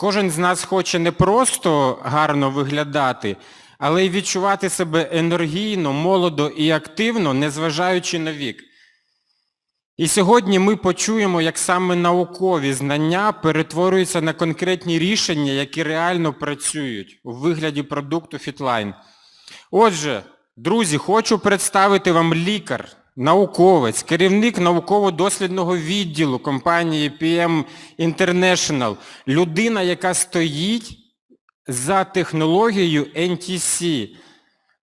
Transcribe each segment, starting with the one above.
Кожен з нас хоче не просто гарно виглядати, але й відчувати себе енергійно, молодо і активно, незважаючи на вік. І сьогодні ми почуємо, як саме наукові знання перетворюються на конкретні рішення, які реально працюють у вигляді продукту Fitline. Отже, друзі, хочу представити вам лікар, науковець, керівник науково-дослідного відділу компанії PM International, людина, яка стоїть за технологією NTC –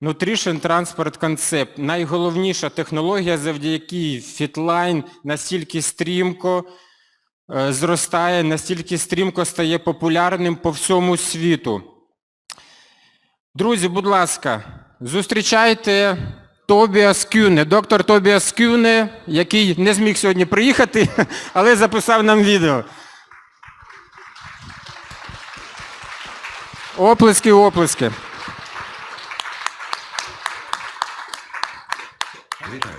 Nutrition Transport Concept. Найголовніша технологія, завдяки Fitline настільки стрімко е, зростає, настільки стрімко стає популярним по всьому світу. Друзі, будь ласка, зустрічайте Тобіас Кюне, доктор Тобіас Кюне, який не зміг сьогодні приїхати, але записав нам відео. Оплески, оплески. Вітаю,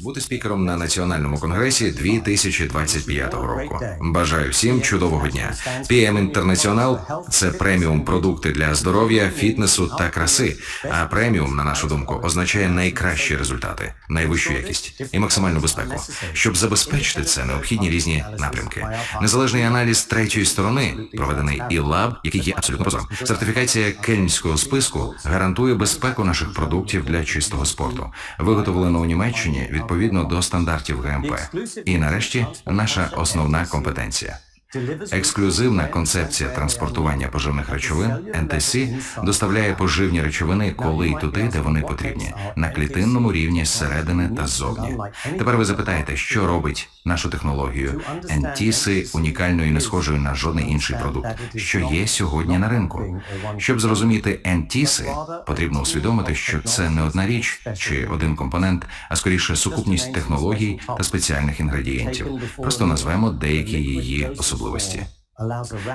бути спікером на національному конгресі 2025 року. Бажаю всім чудового дня. PM Інтернаціонал це преміум продукти для здоров'я, фітнесу та краси. А преміум, на нашу думку, означає найкращі результати, найвищу якість і максимальну безпеку. Щоб забезпечити це, необхідні різні напрямки. Незалежний аналіз третьої сторони, проведений ІЛАБ, який є абсолютно прозорим. Сертифікація кельнського списку гарантує безпеку наших продуктів для чистого спорту. Виготовлено у Німеччині відповідно до стандартів ГМП. І нарешті наша основна компетенція. Ексклюзивна концепція транспортування поживних речовин НТС доставляє поживні речовини коли й туди, де вони потрібні, на клітинному рівні зсередини та ззовні. Тепер ви запитаєте, що робить нашу технологію НТСи унікальною і не схожою на жодний інший продукт, що є сьогодні на ринку. Щоб зрозуміти НТСи, потрібно усвідомити, що це не одна річ чи один компонент, а скоріше сукупність технологій та спеціальних інгредієнтів. Просто назвемо деякі її особливості.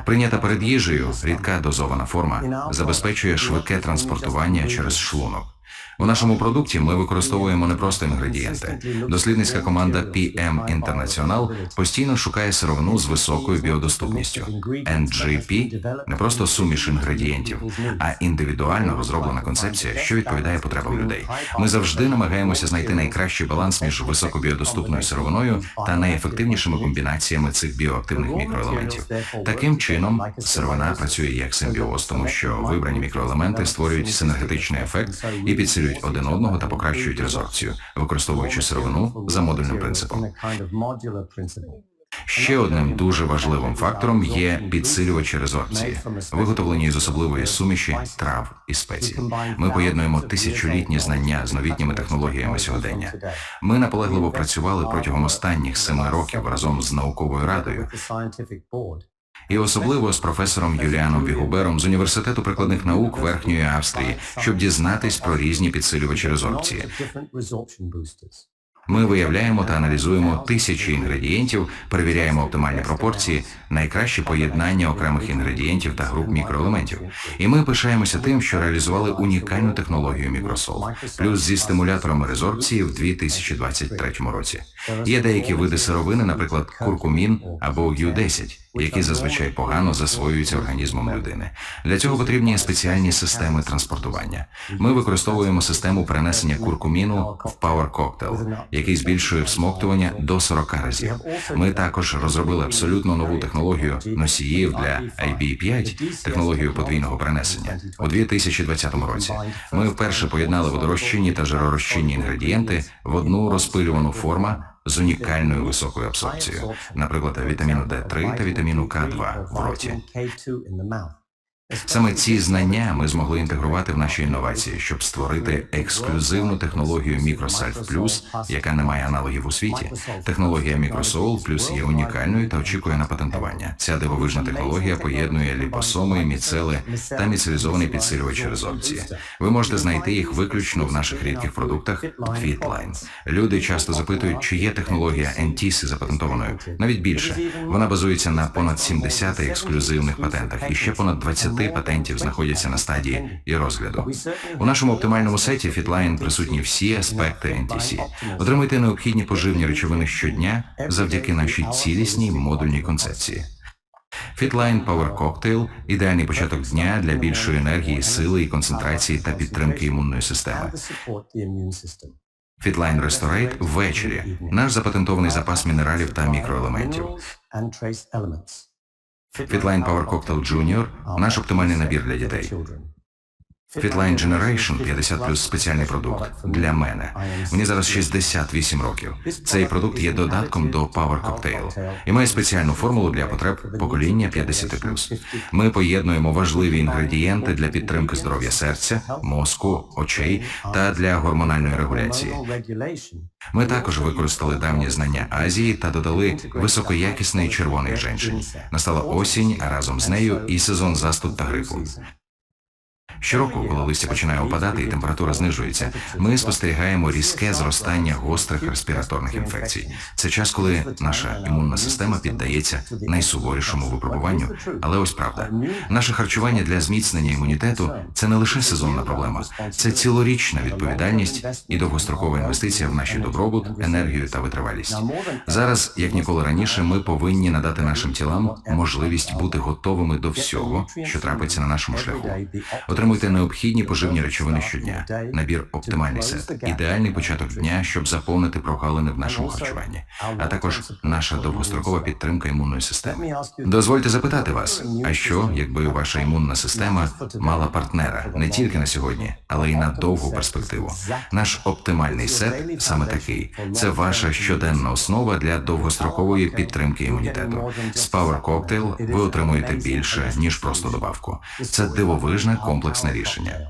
Прийнята перед їжею рідка дозована форма забезпечує швидке транспортування через шлунок. У нашому продукті ми використовуємо не просто інгредієнти. Дослідницька команда PM International постійно шукає сировину з високою біодоступністю. NGP – не просто суміш інгредієнтів, а індивідуально розроблена концепція, що відповідає потребам людей. Ми завжди намагаємося знайти найкращий баланс між високобіодоступною сировиною та найефективнішими комбінаціями цих біоактивних мікроелементів. Таким чином, сировина працює як симбіоз, тому що вибрані мікроелементи створюють синергетичний ефект і підсилюють один одного та покращують резорбцію, використовуючи сировину за модульним принципом. Ще одним дуже важливим фактором є підсилювачі резорбції, виготовлені з особливої суміші трав і спецій. Ми поєднуємо тисячолітні знання з новітніми технологіями сьогодення. Ми наполегливо працювали протягом останніх семи років разом з науковою радою і особливо з професором Юліаном Вігубером з університету прикладних наук Верхньої Австрії, щоб дізнатись про різні підсилювачі резорбції. Ми виявляємо та аналізуємо тисячі інгредієнтів, перевіряємо оптимальні пропорції, найкращі поєднання окремих інгредієнтів та груп мікроелементів. І ми пишаємося тим, що реалізували унікальну технологію мікросол, плюс зі стимуляторами резорбції в 2023 році. Є деякі види сировини, наприклад, куркумін або Ю-10, які зазвичай погано засвоюються організмом людини. Для цього потрібні спеціальні системи транспортування. Ми використовуємо систему перенесення куркуміну в Power Cocktail, який збільшує всмоктування до 40 разів. Ми також розробили абсолютно нову технологію носіїв для IB5, технологію подвійного перенесення. У 2020 році ми вперше поєднали водорозчинні та жиророзчинні інгредієнти в одну розпилювану форму з унікальною високою абсорбцією, наприклад, вітаміну D3 та вітаміну К2 в роті. Саме ці знання ми змогли інтегрувати в наші інновації, щоб створити ексклюзивну технологію Microsolve Plus, яка не має аналогів у світі. Технологія Microsoul Plus є унікальною та очікує на патентування. Ця дивовижна технологія поєднує ліпосоми, міцели та міцелізований підсилювач резорбції. Ви можете знайти їх виключно в наших рідких продуктах Fitline. Люди часто запитують, чи є технологія NTC запатентованою. Навіть більше вона базується на понад 70 ексклюзивних патентах і ще понад 20 патентів знаходяться на стадії і розгляду. У нашому оптимальному сеті Fitline присутні всі аспекти NTC. Отримуйте необхідні поживні речовини щодня завдяки нашій цілісній модульній концепції. Fitline Power Cocktail – ідеальний початок дня для більшої енергії, сили і концентрації та підтримки імунної системи. Fitline Restorate – ввечері. Наш запатентований запас мінералів та мікроелементів. Fitline Power Cocktail Junior – наш оптимальний набір для дітей. Fitline Generation 50 плюс спеціальний продукт для мене. Мені зараз 68 років. Цей продукт є додатком до Power Cocktail і має спеціальну формулу для потреб покоління 50 плюс. Ми поєднуємо важливі інгредієнти для підтримки здоров'я серця, мозку, очей та для гормональної регуляції. Ми також використали давні знання Азії та додали високоякісний червоний женшень. Настала осінь, а разом з нею і сезон застуд та грипу. Щороку, коли листя починає опадати і температура знижується, ми спостерігаємо різке зростання гострих респіраторних інфекцій. Це час, коли наша імунна система піддається найсуворішому випробуванню. Але ось правда, наше харчування для зміцнення імунітету це не лише сезонна проблема, це цілорічна відповідальність і довгострокова інвестиція в наші добробут, енергію та витривалість. Зараз, як ніколи раніше, ми повинні надати нашим тілам можливість бути готовими до всього, що трапиться на нашому шляху. Отримуйте необхідні поживні речовини щодня, набір оптимальний сет, ідеальний початок дня, щоб заповнити прогалини в нашому харчуванні, а також наша довгострокова підтримка імунної системи. Дозвольте запитати вас, а що, якби ваша імунна система мала партнера не тільки на сьогодні, але й на довгу перспективу? Наш оптимальний сет саме такий. Це ваша щоденна основа для довгострокової підтримки імунітету. З Power Cocktail ви отримуєте більше ніж просто добавку. Це дивовижне комплексне рішення.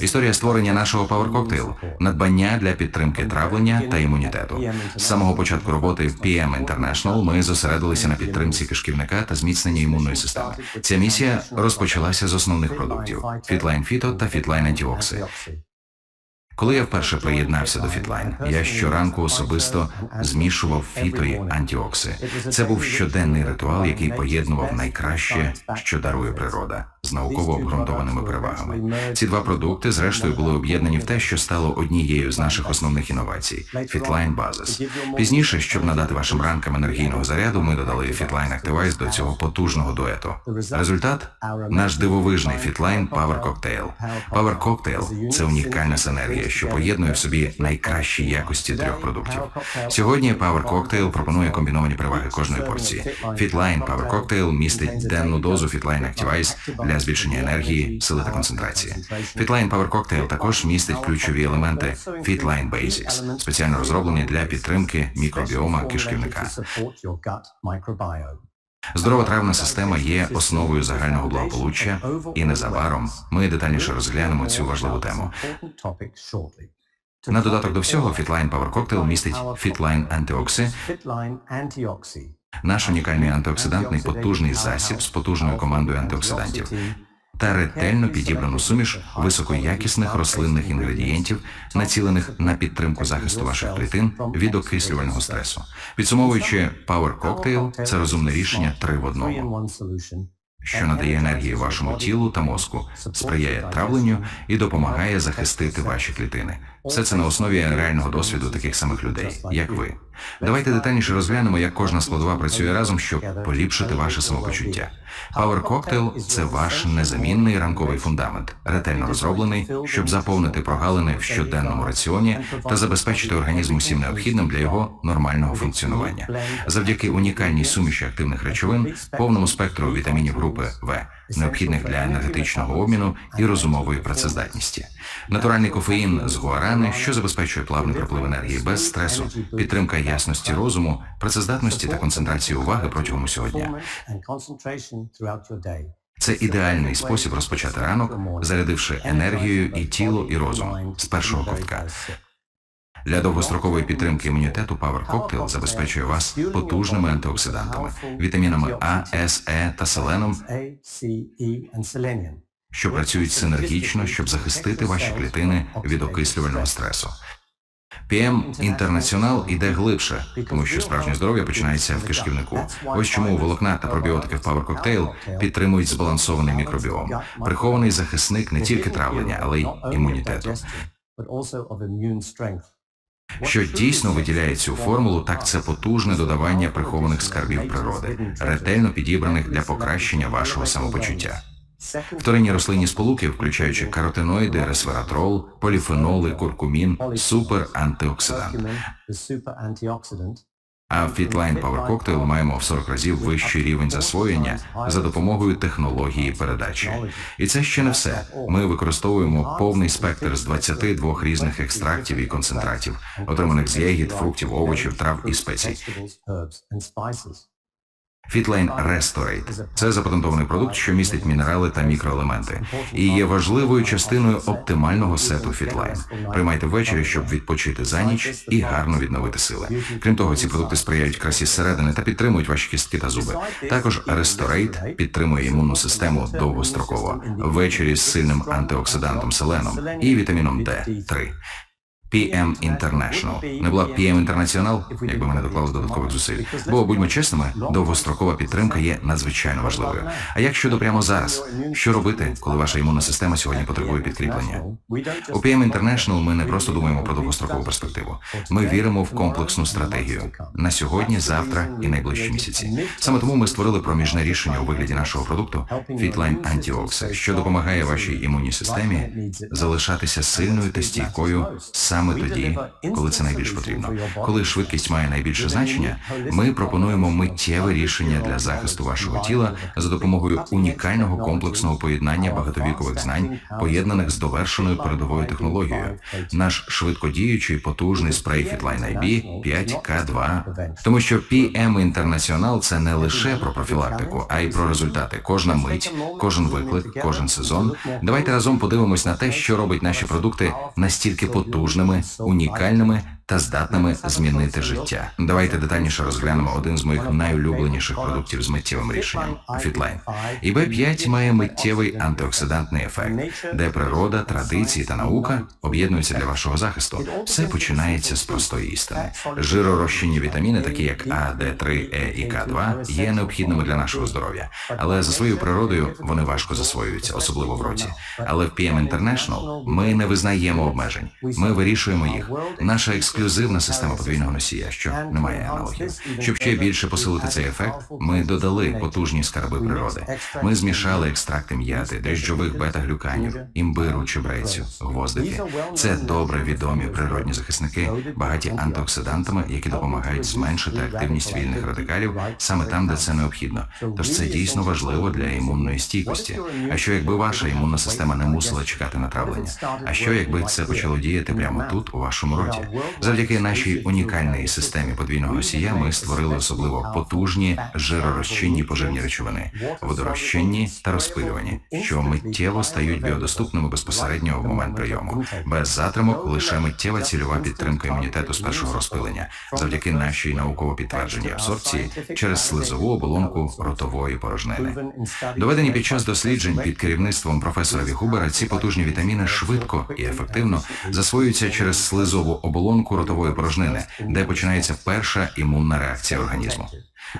Історія створення нашого Power – надбання для підтримки травлення та імунітету. З самого початку роботи в PM International ми зосередилися на підтримці кишківника та зміцненні імунної системи. Ця місія розпочалася з основних продуктів – Fitline Phyto та Fitline Antioxy. Коли я вперше приєднався до Фітлайн, я щоранку особисто змішував фіто і антіокси. Це був щоденний ритуал, який поєднував найкраще, що дарує природа, з науково обґрунтованими перевагами. Ці два продукти, зрештою, були об'єднані в те, що стало однією з наших основних інновацій Fitline Basis. Пізніше, щоб надати вашим ранкам енергійного заряду, ми додали Fitline Activize до цього потужного дуету. Результат наш дивовижний Fitline Power Cocktail. Power Cocktail – це унікальна синергія, що поєднує в собі найкращі якості трьох продуктів. Сьогодні Power Cocktail пропонує комбіновані переваги кожної порції. Fitline Power Cocktail містить денну дозу Fitline Activize для збільшення енергії, сили та концентрації. Fitline Power Cocktail також містить ключові елементи Fitline Basics, спеціально розроблені для підтримки мікробіома кишківника. Здорова травна система є основою загального благополуччя, і незабаром ми детальніше розглянемо цю важливу тему. На додаток до всього, Fitline Power Cocktail містить Fitline Antioxy, наш унікальний антиоксидантний потужний засіб з потужною командою антиоксидантів та ретельно підібрану суміш високоякісних рослинних інгредієнтів, націлених на підтримку захисту ваших клітин від окислювального стресу. Підсумовуючи, Power Cocktail – це розумне рішення три в одному що надає енергії вашому тілу та мозку, сприяє травленню і допомагає захистити ваші клітини. Все це на основі реального досвіду таких самих людей, як ви. Давайте детальніше розглянемо, як кожна складова працює разом, щоб поліпшити ваше самопочуття. Power Cocktail – це ваш незамінний ранковий фундамент, ретельно розроблений, щоб заповнити прогалини в щоденному раціоні та забезпечити організм усім необхідним для його нормального функціонування. Завдяки унікальній суміші активних речовин, повному спектру вітамінів групи В, необхідних для енергетичного обміну і розумової працездатності. Натуральний кофеїн з гуарани, що забезпечує плавний проплив енергії без стресу, підтримка ясності розуму, працездатності та концентрації уваги протягом усього дня. Це ідеальний спосіб розпочати ранок, зарядивши енергією і тіло, і розум з першого ковтка. Для довгострокової підтримки імунітету Power Cocktail забезпечує вас потужними антиоксидантами, вітамінами А, С, Е та селеном, що працюють синергічно, щоб захистити ваші клітини від окислювального стресу. PM Інтернаціонал іде глибше, тому що справжнє здоров'я починається в кишківнику. Ось чому волокна та пробіотики в Power Cocktail підтримують збалансований мікробіом, прихований захисник не тільки травлення, але й імунітету. Що дійсно виділяє цю формулу, так це потужне додавання прихованих скарбів природи, ретельно підібраних для покращення вашого самопочуття. Вторинні рослинні сполуки, включаючи каротиноїди, ресвератрол, поліфеноли, куркумін, суперантиоксидант. А в Fitline Power Cocktail маємо в 40 разів вищий рівень засвоєння за допомогою технології передачі. І це ще не все. Ми використовуємо повний спектр з 22 різних екстрактів і концентратів, отриманих з ягід, фруктів, овочів, трав і спецій. Fitline Restorate – це запатентований продукт, що містить мінерали та мікроелементи, і є важливою частиною оптимального сету Fitline. Приймайте ввечері, щоб відпочити за ніч і гарно відновити сили. Крім того, ці продукти сприяють красі зсередини та підтримують ваші кістки та зуби. Також Restorate підтримує імунну систему довгостроково ввечері з сильним антиоксидантом селеном і вітаміном D3. PM International. Не була б PM International, якби ми не доклали додаткових зусиль. Бо, будьмо чесними, довгострокова підтримка є надзвичайно важливою. А як щодо прямо зараз? Що робити, коли ваша імунна система сьогодні потребує підкріплення? У PM International ми не просто думаємо про довгострокову перспективу. Ми віримо в комплексну стратегію на сьогодні, завтра і найближчі місяці. Саме тому ми створили проміжне рішення у вигляді нашого продукту Fitline Antiox, що допомагає вашій імунній системі залишатися сильною та стійкою саме тоді, коли це найбільш потрібно. Коли швидкість має найбільше значення, ми пропонуємо миттєве рішення для захисту вашого тіла за допомогою унікального комплексного поєднання багатовікових знань, поєднаних з довершеною передовою технологією. Наш швидкодіючий потужний спрей Fitline IB 5K2. Тому що PM International – це не лише про профілактику, а й про результати. Кожна мить, кожен виклик, кожен сезон. Давайте разом подивимось на те, що робить наші продукти настільки потужними, унікальними та здатними змінити життя. Давайте детальніше розглянемо один з моїх найулюбленіших продуктів з миттєвим рішенням Fitline. І B5 має миттєвий антиоксидантний ефект, де природа, традиції та наука об'єднуються для вашого захисту. Все починається з простої істини. Жиророзчинні вітаміни, такі як А, Д3, Е і К2, є необхідними для нашого здоров'я, але за своєю природою вони важко засвоюються, особливо в роті. Але в PM International ми не визнаємо обмежень. Ми вирішуємо їх. Наша ексклюзивна система подвійного носія, що не має аналогів. Щоб ще більше посилити цей ефект, ми додали потужні скарби природи. Ми змішали екстракти м'яти, дріжджових бета-глюканів, імбиру, чебрецю, гвоздики. Це добре відомі природні захисники, багаті антиоксидантами, які допомагають зменшити активність вільних радикалів саме там, де це необхідно. Тож це дійсно важливо для імунної стійкості. А що якби ваша імунна система не мусила чекати на травлення? А що якби це почало діяти прямо тут, у вашому роті? Завдяки нашій унікальній системі подвійного носія ми створили особливо потужні жиророзчинні поживні речовини, водорозчинні та розпилювані, що миттєво стають біодоступними безпосередньо в момент прийому, без затримок, лише миттєва цільова підтримка імунітету з першого розпилення, завдяки нашій науково підтвердженій абсорбції через слизову оболонку ротової порожнини. Доведені під час досліджень під керівництвом професора Вігубера ці потужні вітаміни швидко і ефективно засвоюються через слизову оболонку ротової порожнини, де починається перша імунна реакція організму.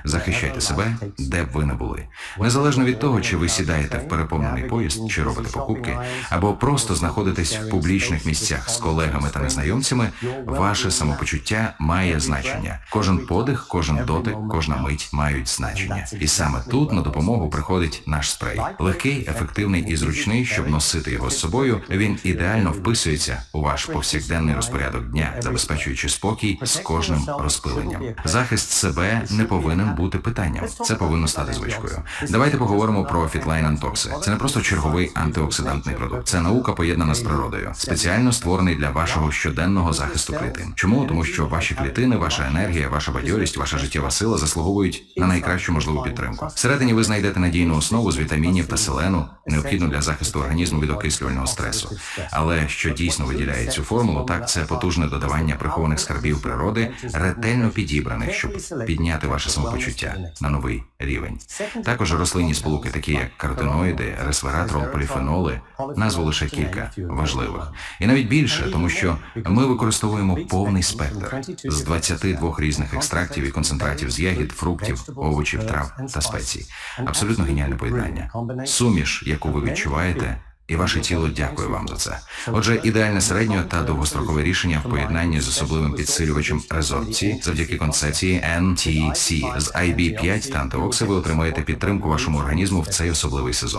Захищайте себе, де б ви не були. Незалежно від того, чи ви сідаєте в переповнений поїзд, чи робите покупки, або просто знаходитесь в публічних місцях з колегами та незнайомцями, ваше самопочуття має значення. Кожен подих, кожен дотик, кожна мить мають значення. І саме тут на допомогу приходить наш спрей. Легкий, ефективний і зручний, щоб носити його з собою. Він ідеально вписується у ваш повсякденний розпорядок дня, забезпечуючи спокій з кожним розпиленням. Захист себе не повинен бути питанням. Це повинно стати звичкою. Давайте поговоримо про Fitline Antox. Це не просто черговий антиоксидантний продукт. Це наука поєднана з природою, спеціально створений для вашого щоденного захисту клітин. Чому? Тому що ваші клітини, ваша енергія, ваша бадьорість, ваша життєва сила заслуговують на найкращу можливу підтримку. Всередині ви знайдете надійну основу з вітамінів та селену, необхідну для захисту організму від окислювального стресу. Але що дійсно виділяє цю формулу, так це потужне додавання прихованих скарбів природи, ретельно підібраних, щоб підняти ваше самопочуття на новий рівень. Також рослинні сполуки, такі як каротиноїди, ресвератрол, поліфеноли, назву лише кілька важливих. І навіть більше, тому що ми використовуємо повний спектр з 22 різних екстрактів і концентратів з ягід, фруктів, овочів, трав та спецій. Абсолютно геніальне поєднання. Суміш, яку ви відчуваєте, І ваше тіло дякує вам за це. Отже, ідеальне середньо та довгострокове рішення в поєднанні з особливим підсилювачем резорбції завдяки концепції NTC з IB5 та антиокси ви отримаєте підтримку вашому організму в цей особливий сезон.